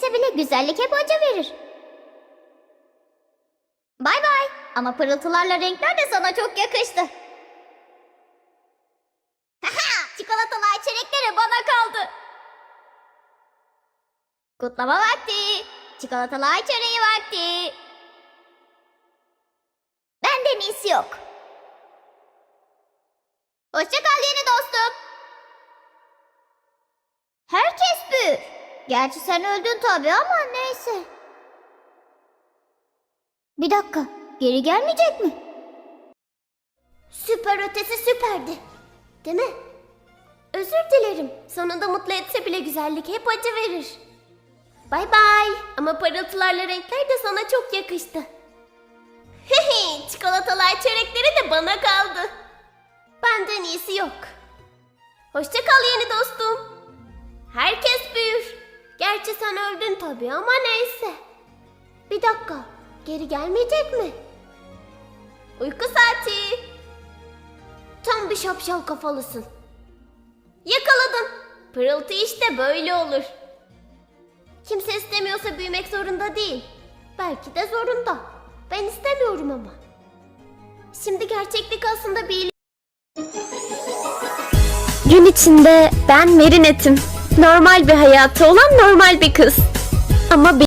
etse bile güzellik hep acı verir. Bay bay. Ama pırıltılarla renkler de sana çok yakıştı. Haha! Çikolatalı ay çilekleri bana kaldı. Kutlama vakti. Çikolatalı ay çöreği vakti. Benden iyisi yok. Hoşça kal yeni dostum. Gerçi sen öldün tabii ama neyse. Bir dakika. Geri gelmeyecek mi? Süper ötesi süperdi. Değil mi? Özür dilerim. Sonunda mutlu etse bile güzellik hep acı verir. Bay bay. Ama parıltılarla renkler de sana çok yakıştı. Hehe, çikolatalı ay çörekleri de bana kaldı. Benden iyisi yok. Hoşça kal yeni dostum. Sen öldün tabii ama neyse. Bir dakika. Geri gelmeyecek mi? Uyku saati. Tam bir şapşal kafalısın. Yakaladın. Pırıltı işte böyle olur. Kimse istemiyorsa büyümek zorunda değil. Belki de zorunda. Ben istemiyorum ama. Şimdi gerçeklik aslında bir Gün içinde ben Merinet'im. Normal bir hayatı olan normal bir kız. Ama